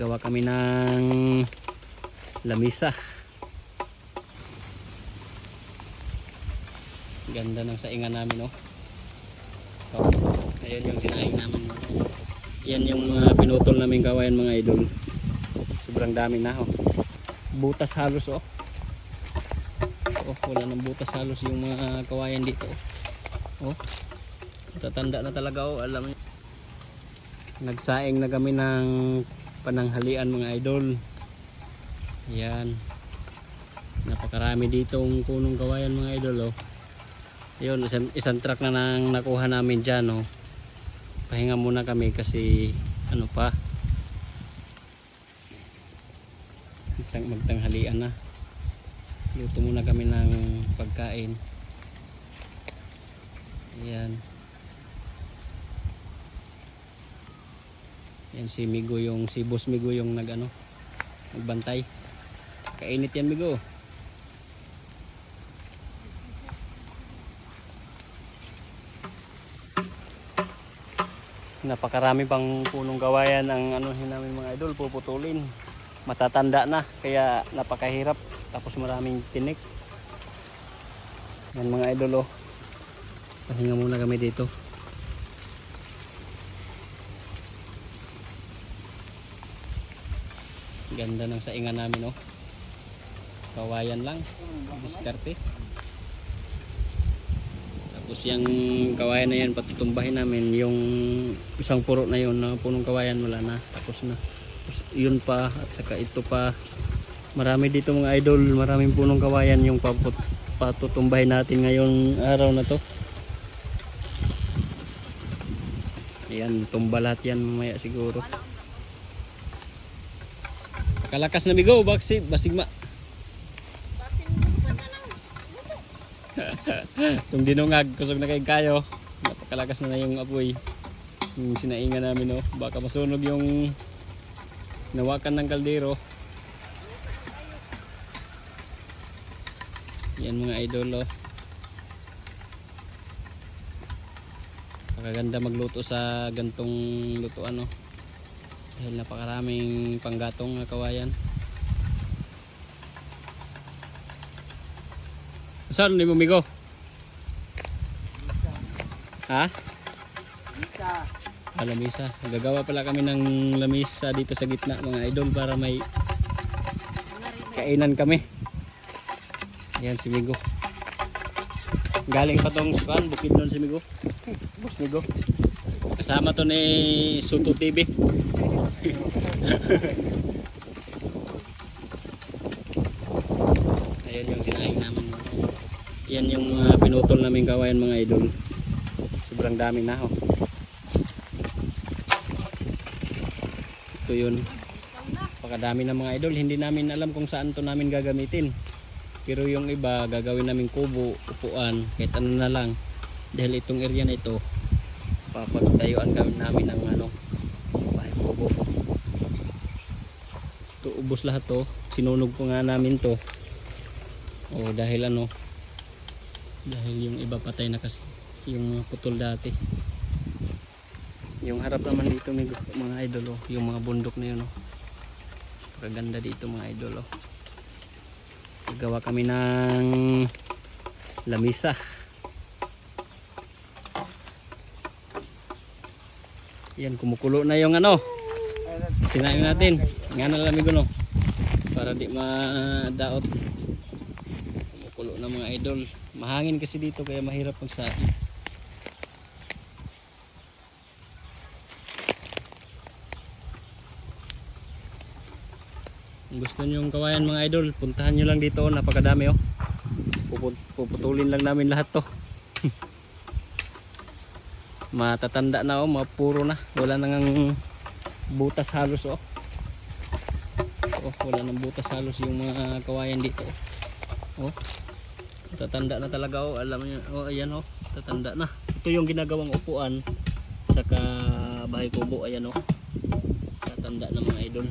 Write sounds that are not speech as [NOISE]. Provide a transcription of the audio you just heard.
gawa kami ng lamisa ganda ng saingan namin oh. oh ayan yung sinaing namin yan yung mga pinutol namin kawayan mga idol sobrang dami na oh. butas halos oh oh wala nang butas halos yung mga kawayan dito oh, oh. tatanda na talaga oh alam niyo nagsaing na kami ng pananghalian mga idol. Yan napakarami ditong punong kawayan mga idol oh. Yun isang, isang truck na nang nakuha namin dyan oh. Pahinga muna kami kasi ano pa? Magtang, magtanghalian na. Luto muna kami ng pagkain. Yan yan si Migo yung si Boss Migo yung nag ano nagbantay. Kainit yan Migo. Napakarami pang punong gawayan ang ano namin mga idol puputulin. Matatanda na kaya napakahirap. Tapos maraming tinik. Yan mga idol oh. Pahinga muna kami dito ganda ng saingan namin oh. Kawayan lang. Diskarte. Tapos yung kawayan na yan patutumbahin namin yung isang puro na yun na punong kawayan wala na. Tapos na. Tapos yun pa at saka ito pa. Marami dito mga idol maraming punong kawayan yung paput, patutumbahin natin ngayong araw na to. Ayan, tumba lahat yan mamaya siguro. Kalakas na bigo, baksi, basigma. [LAUGHS] Itong dinungag, kusog na kay kayo. Napakalakas na na yung apoy. Yung sinaingan namin, oh. Baka masunog yung nawakan ng kaldero. Yan mga idol, oh. Pakaganda magluto sa gantong lutuan, oh. Dahil napakaraming panggatong na kawayan. Saan ni mo migo? Ha? Isa. Ah, lamisa. Gagawa pala kami ng lamisa dito sa gitna mga idol para may kainan kami. Yan si Migo. Galing pa tong kuan, bukid doon si Migo. Boss Migo. Kasama to ni Suto TV. [LAUGHS] Ayan yung sinaing namin. Yan yung mga pinutol namin kawayan mga idol. Sobrang dami na oh. Ito yun. Pakadami na mga idol. Hindi namin alam kung saan to namin gagamitin. Pero yung iba gagawin namin kubo, upuan, kahit ano na lang. Dahil itong area na ito, papagtayuan kami namin ng ano, bahay. Ito ubos lahat to. Sinunog ko nga namin to. O dahil ano, dahil yung iba patay na kasi yung putol dati. Yung harap naman dito may mga idol oh, yung mga bundok na yun oh. Kaganda dito mga idol oh. Gawa kami ng lamisa. Yan kumukulo na yung ano. Sinain natin. Nga na lamig no. Para di madaot. Kumukulo na mga idol. Mahangin kasi dito kaya mahirap magsain. Kung gusto nyo yung kawayan mga idol, puntahan nyo lang dito, napakadami oh. Puput- Puputulin lang namin lahat to. [LAUGHS] Matatanda na oh, mapuro na. Wala nang butas halos oh. Oh, wala nang butas halos yung mga kawayan dito oh. Oh. Tatanda na talaga oh, alam niyo. Oh, ayan oh, tatanda na. Ito yung ginagawang upuan saka bahay kubo ayan oh. Tatanda na mga idol.